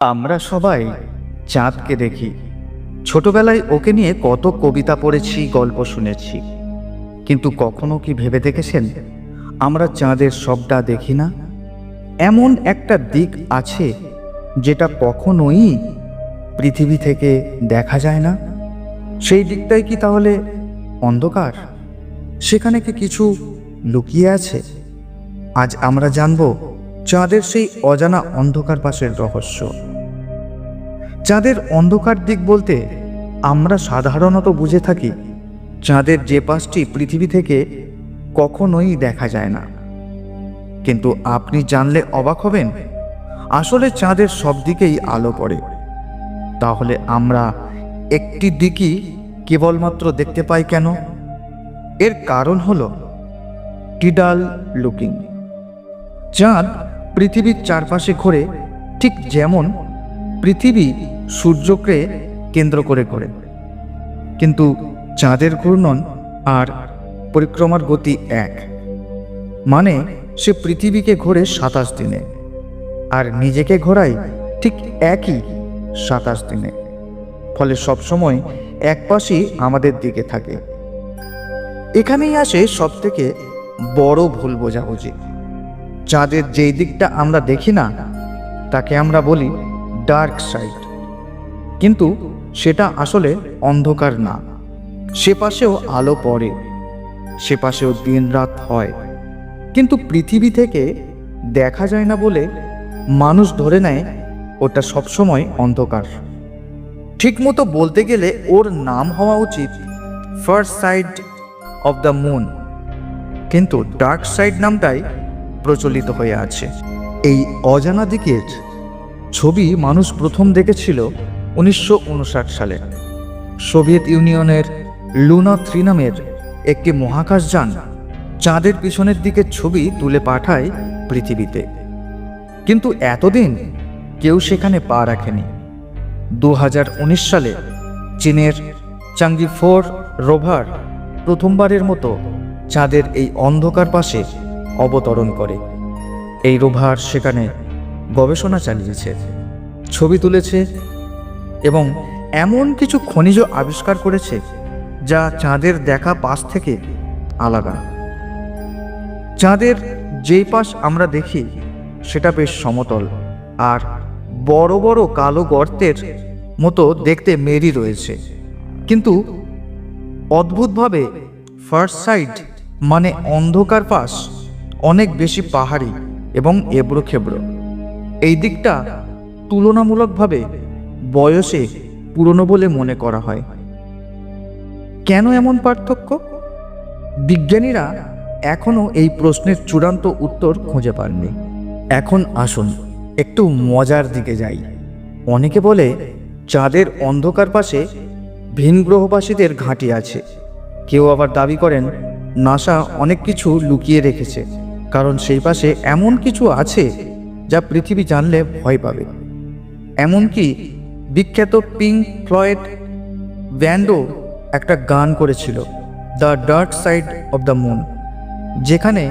আমরা সবাই চাঁদকে দেখি। ছোটবেলায় ওকে নিয়ে কত কবিতা পড়েছি, গল্প শুনেছি। কিন্তু কখনো কি ভেবে দেখেছেন, আমরা চাঁদের সবটা দেখি না? এমন একটা দিক আছে যেটা কখনোই পৃথিবী থেকে দেখা যায় না। সেই দিকটাই কি তাহলে অন্ধকার? সেখানে কি কিছু লুকিয়ে আছে? আজ আমরা জানব চাঁদের সেই অজানা অন্ধকার পাশের রহস্য। চাঁদের অন্ধকার দিক বলতে আমরা সাধারণত বুঝে থাকি, চাঁদের যে পাশটি পৃথিবী থেকে কখনোই দেখা যায় না। কিন্তু আপনি জানলে অবাক হবেন, আসলে চাঁদের সব দিকেই আলো পড়ে। তাহলে আমরা একটি দিকই কেবলমাত্র দেখতে পাই কেন? এর কারণ হল টিডাল লুকিং। চাঁদ পৃথিবীর চারপাশে ঘোরে ঠিক যেমন পৃথিবী সূর্যকে কেন্দ্র করে ঘোরে। কিন্তু চাঁদের ঘূর্ণন আর পরিক্রমার গতি এক। মানে সে পৃথিবীকে ঘোরে সাতাশ দিনে, আর নিজেকে ঘোরায় ঠিক একই সাতাশ দিনে। ফলে সবসময় এক পাশই আমাদের দিকে থাকে। এখানেই আসে সব থেকে বড় ভুল বোঝাবুঝি। চাঁদের যেই দিকটা আমরা দেখি না, তাকে আমরা বলি ডার্ক সাইড কিন্তু সেটা আসলে অন্ধকার না। সে পাশেও আলো পড়ে, সে পাশেও দিন রাত হয়। কিন্তু পৃথিবী থেকে দেখা যায় না বলে মানুষ ধরে নেয় ওটা সবসময় অন্ধকার। ঠিকমতো বলতে গেলে ওর নাম হওয়া উচিত first side of the moon কিন্তু ডার্ক সাইড নামটাই প্রচলিত হয়ে আছে। এই অজানা দিকের ছবি মানুষ প্রথম দেখেছিল উনিশশো উনষাট সালে। সোভিয়েত ইউনিয়নের লুনা থ্রি নামের একটি মহাকাশযান চাঁদের পিছনের দিকের ছবি তুলে পাঠায় পৃথিবীতে। কিন্তু এতদিন কেউ সেখানে পা রাখেনি। দু হাজার উনিশ সালে চীনের চাঙ্গি ফোর রোভার প্রথমবারের মতো চাঁদের এই অন্ধকার পাশে অবতরণ করে। এই রোভার সেখানে গবেষণা চালিয়েছে, ছবি তুলেছে এবং এমন কিছু খনিজ আবিষ্কার করেছে যা চাঁদের দেখা পাশ থেকে আলাদা। চাঁদের যেই পাশ আমরা দেখি, সেটা বেশ সমতল আর বড় বড় কালো গর্তের মতো দেখতে মেরি রয়েছে। কিন্তু অদ্ভুতভাবে ফার্স্ট সাইড মানে অন্ধকার পাশ অনেক বেশি পাহাড়ি এবং এবড়ো খেবড়ো এই দিকটা তুলনামূলকভাবে বয়সে পুরনো বলে মনে করা হয়। কেন এমন পার্থক্য? বিজ্ঞানীরা এখনও এই প্রশ্নের চূড়ান্ত উত্তর খুঁজে পাননি। এখন আসুন, একটু মজার দিকে যাই। অনেকে বলে চাঁদের অন্ধকার পাশে ভিন গ্রহবাসীদের ঘাঁটি আছে। কেউ আবার দাবি করেন, নাসা অনেক কিছু লুকিয়ে রেখেছে। কারণ সেই পাশে এমন কিছু আছে যা পৃথিবী জানলে ভয় পাবে। এমনকি বিখ্যাত পিঙ্ক ফ্লয়েড ব্যান্ডও একটা গান করেছিল, the dark side of the moon যেখানে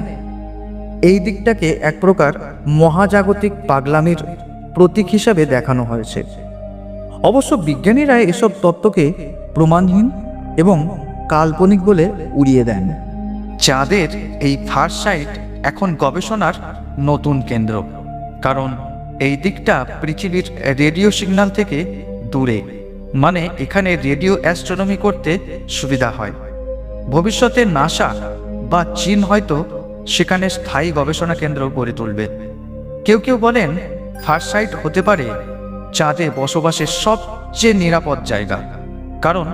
এই দিকটাকে এক প্রকার মহাজাগতিক পাগলামির প্রতীক হিসাবে দেখানো হয়েছে। অবশ্য বিজ্ঞানীরা এসব তত্ত্বকে প্রমাণহীন এবং কাল্পনিক বলে উড়িয়ে দেন। চাঁদের এই ফার্স্ট সাইট এখন গবেষণার নতুন কেন্দ্র। কারণ এই দিকটা পৃথিবীর রেডিও সিগন্যাল থেকে দূরে। মানে এখানে রেডিও অ্যাস্ট্রোনমি করতে সুবিধা হয়। ভবিষ্যতে নাসা বা চীন হয়তো সেখানে স্থায়ী গবেষণা কেন্দ্র গড়ে তুলবে। কেউ কেউ বলেন ফার্স্ট সাইট হতে পারে চাঁদে বসবাসের সবচেয়ে নিরাপদ জায়গা। কারণ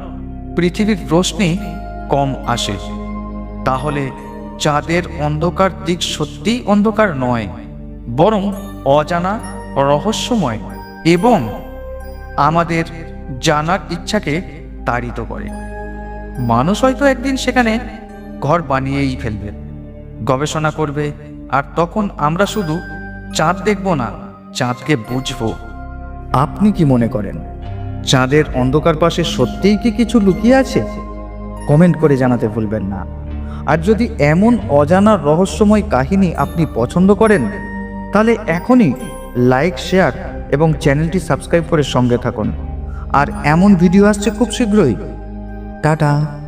পৃথিবীর রোশনি কম আসে। তাহলে চাঁদের অন্ধকার দিক সত্যিই অন্ধকার নয়, বরং অজানা, রহস্যময় এবং আমাদের জানার ইচ্ছাকে তাড়িত করে। মানুষ হয়তো একদিন সেখানে ঘর বানিয়েই ফেলবে, গবেষণা করবে, আর তখন আমরা শুধু চাঁদ দেখব না, চাঁদকে বুঝব। আপনি কি মনে করেন, চাঁদের অন্ধকার পাশে সত্যিই কি কিছু লুকিয়ে আছে? কমেন্ট করে জানাতে ভুলবেন না। আর যদি এমন অজানা রহস্যময় কাহিনী আপনি পছন্দ করেন, তাহলে এখনই লাইক, শেয়ার এবং চ্যানেলটি সাবস্ক্রাইব করে সঙ্গে থাকুন। আর এমন ভিডিও আসছে খুব শীঘ্রই। টাটা।